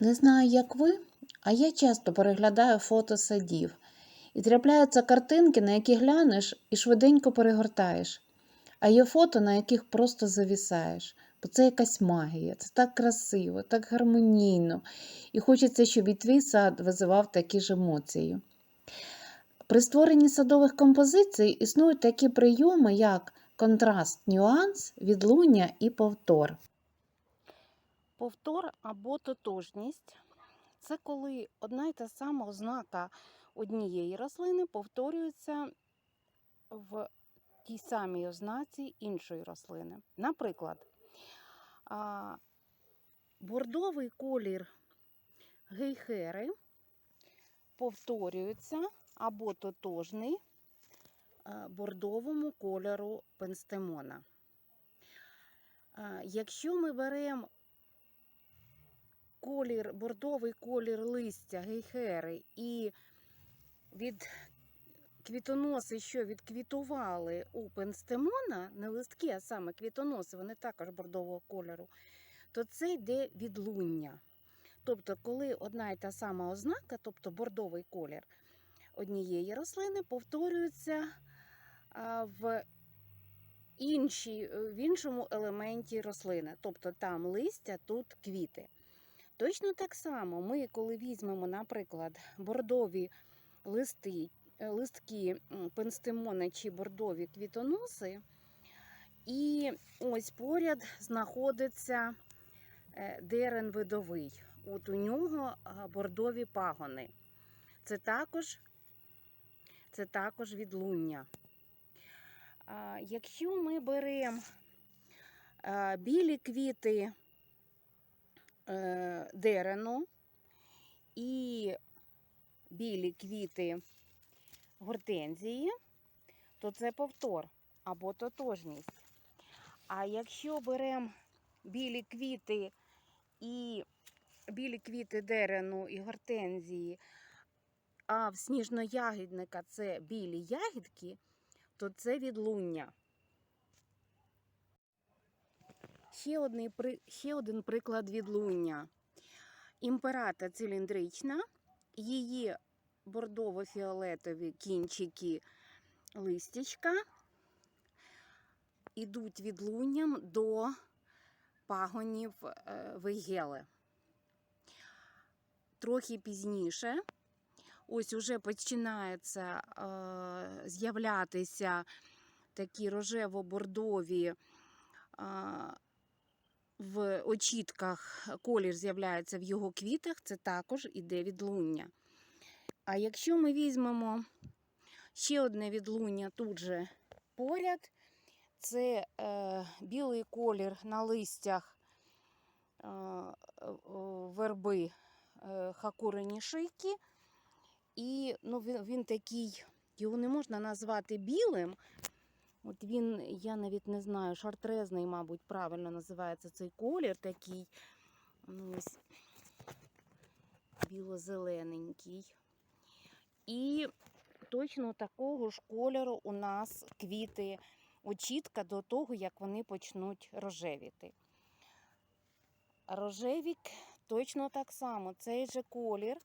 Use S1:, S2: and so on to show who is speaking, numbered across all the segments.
S1: Не знаю, як ви, а я часто переглядаю фото садів. І трапляються картинки, на які глянеш і швиденько перегортаєш. А є фото, на яких просто завісаєш. Бо це якась магія, це так красиво, так гармонійно. І хочеться, щоб і твій сад визивав такі ж емоції. При створенні садових композицій існують такі прийоми, як контраст, нюанс, відлуння і повтор.
S2: Повтор або тотожність це коли одна й та сама ознака однієї рослини повторюється в тій самій ознаці іншої рослини. Наприклад, бордовий колір гейхери повторюється або тотожний е, бордовому кольору пенстемона. Якщо ми беремо колір, бордовий колір листя гейхери і від квітоноси, що відквітували у пенстемона, не листки, а саме квітоноси, вони також бордового кольору, то це йде відлуння. Тобто, коли одна і та сама ознака, тобто бордовий колір однієї рослини, повторюється в, іншій, в іншому елементі рослини. Тобто там листя, тут квіти. Точно так само ми, коли візьмемо, наприклад, бордові листи, е, листки м, чи бордові квітоноси, і ось поряд знаходиться е, дерен видовий. От у нього бордові пагони. Це також, це також відлуння. Якщо ми беремо білі квіти е, дерену і білі квіти гортензії, то це повтор або тотожність. А якщо беремо білі квіти і білі квіти дерену і гортензії, а в сніжноягідника це білі ягідки, то це відлуння. Ще, один приклад відлуння. Імперата циліндрична, її бордово-фіолетові кінчики листячка ідуть відлунням до пагонів е. Трохи пізніше, ось уже починається е, з'являтися такі рожево-бордові. е, в очітках колір з'являється в його квітах, це також іде відлуння. А якщо ми візьмемо ще одне відлуння тут же поряд, це е, білий колір на листях е, верби е, хакурені шийки. І ну, він, він такий, його не можна назвати білим. От він, я навіть не знаю, шартрезний, мабуть, правильно називається цей колір такий. Ну, ось біло-зелененький. І точно такого ж кольору у нас квіти очітка до того, як вони почнуть рожевіти. Рожевік точно так само. Цей же колір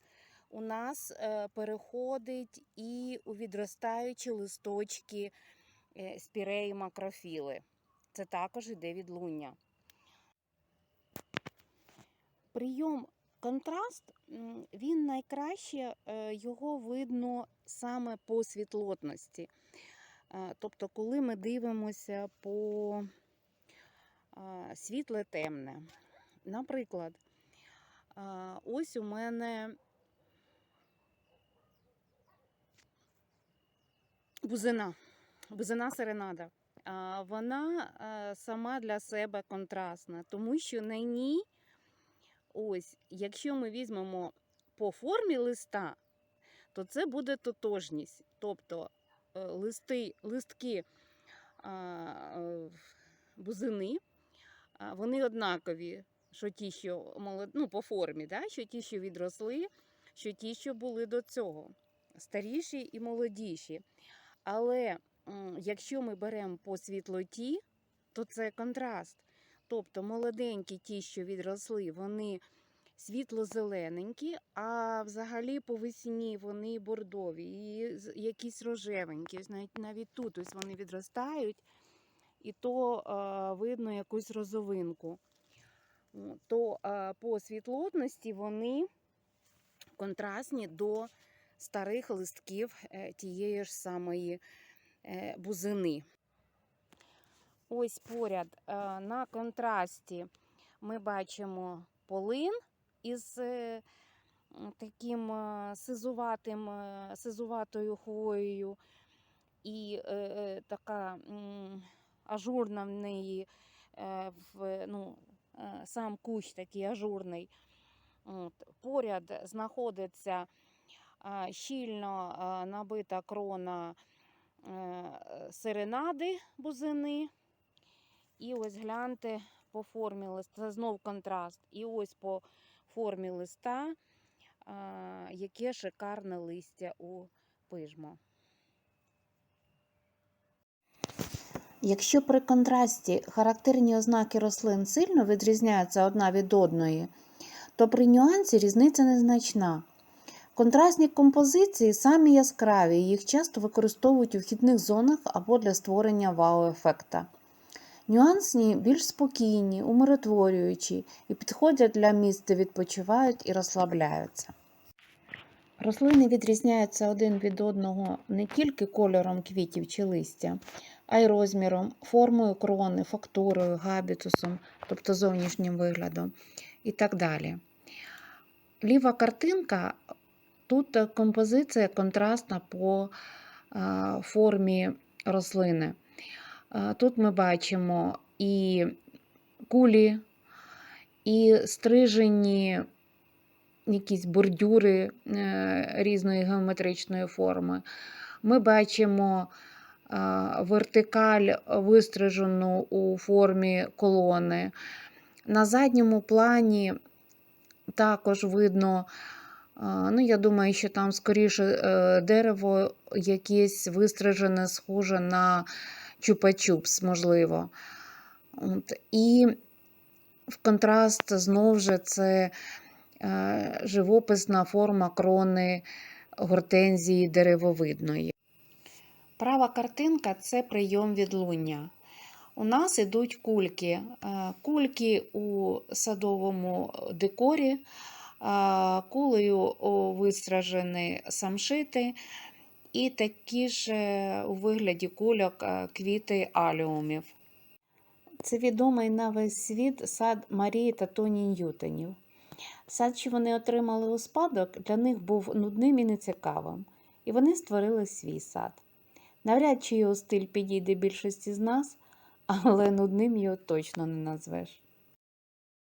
S2: у нас е, переходить і у відростаючі листочки спіреї макрофіли. Це також іде відлуння. Прийом контраст, він найкраще е, його видно саме по світлотності. Е, Тобто, коли ми дивимося по е, світле темне. Наприклад, е, ось у мене бузина, бузина серенада. Вона е, сама для себе контрастна, тому що на ній, ось, якщо ми візьмемо по формі листа, то це буде тотожність. Тобто е, листи, листки е, бузини, вони однакові, що ті, що молод... ну, по формі, да? що ті, що відросли, що ті, що були до цього, старіші і молодіші. Але якщо ми беремо по світлоті, то це контраст. Тобто молоденькі ті, що відросли, вони світло-зелененькі, а взагалі по весні вони бордові і якісь рожевенькі. Навіть, навіть тут ось вони відростають, і то е, видно якусь розовинку. То е, по світлотності вони контрастні до старих листків е, тієї ж самої бузини. Ось поряд е, на контрасті ми бачимо полин із е, таким е, сизуватим, е, сизуватою хвоєю, і е, е, така ажурна в неї е, ну, е, сам кущ такий ажурний. От. Поряд знаходиться е, щільно е, набита крона е, серенади бузини. І ось гляньте по формі листа, це знов контраст. І ось по формі листа, яке шикарне листя у пижмо.
S1: Якщо при контрасті характерні ознаки рослин сильно відрізняються одна від одної, то при нюансі різниця незначна. Контрастні композиції самі яскраві, їх часто використовують у вхідних зонах або для створення вау-ефекта. Нюансні більш спокійні, умиротворюючі і підходять для місць, де відпочивають і розслабляються. Рослини відрізняються один від одного не тільки кольором квітів чи листя, а й розміром, формою крони, фактурою, габітусом, тобто зовнішнім виглядом і так далі. Ліва картинка тут е, композиція контрастна по формі рослини. Тут ми бачимо і кулі, і стрижені якісь бордюри е, різної геометричної форми. Ми бачимо вертикаль вистрижену у формі колони. На задньому плані також видно, ну, я думаю, що там скоріше е, дерево якесь вистрижене, схоже на чупа-чупс, можливо. От. І в контраст знов же це е, живописна форма крони гортензії деревовидної. Права картинка це прийом відлуння. У нас ідуть кульки. Е, Кульки у садовому декорі, кулею о, вистражені самшити, і такі ж е, у вигляді кульок е, квіти аліумів. Це відомий на весь світ сад Марії та Тоні Ньютонів. Сад, що вони отримали у спадок, для них був нудним і нецікавим, і вони створили свій сад. Навряд чи його стиль підійде більшості з нас, але нудним його точно не назвеш.